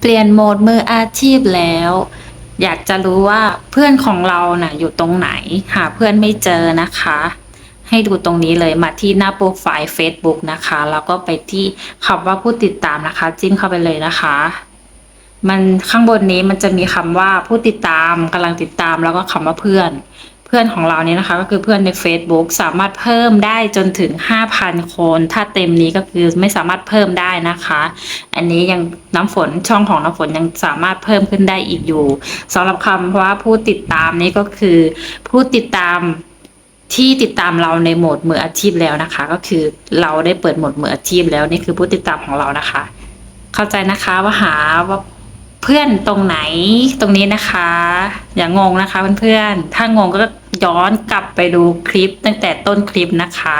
เปลี่ยนโหมดมืออาชีพแล้ว อยากจะรู้ว่าเพื่อนของเราน่ะอยู่ตรงไหน หาเพื่อนไม่เจอนะคะ ให้ดูตรงนี้เลยมาที่หน้าโปรไฟล์ Facebook นะคะ แล้วก็ไปที่คำว่าผู้ติดตามนะคะ จิ้มเข้าไปเลยนะคะ มันข้างบนนี้มันจะมีคำว่าผู้ติดตามกำลังติดตามแล้วก็คำว่าเพื่อน เพื่อนของเราเนี่ยนะคะ ก็คือเพื่อนใน Facebook สามารถเพิ่มได้จนถึง 5,000 คน ถ้าเต็มนี้ก็คือไม่สามารถเพิ่มได้นะคะ อันนี้ยังน้ำฝนช่องของน้ำฝนยังสามารถเพิ่มขึ้นได้อีกอยู่สำหรับคำว่าผู้ติดตามนี้ก็คือ ผู้ติดตามที่ติดตามเราในโหมดมืออาชีพแล้วนะคะ ก็คือเราได้เปิดโหมดมืออาชีพแล้วนี่คือผู้ติดตามของเรานะคะ เข้าใจนะคะว่าหาว่า พื่อนตรงไหนตรงนี้นะคะ อย่างงงนะคะเพื่อนๆถ้างงก็ย้อนกลับไปดูคลิปตั้งแต่ต้นคลิปนะคะ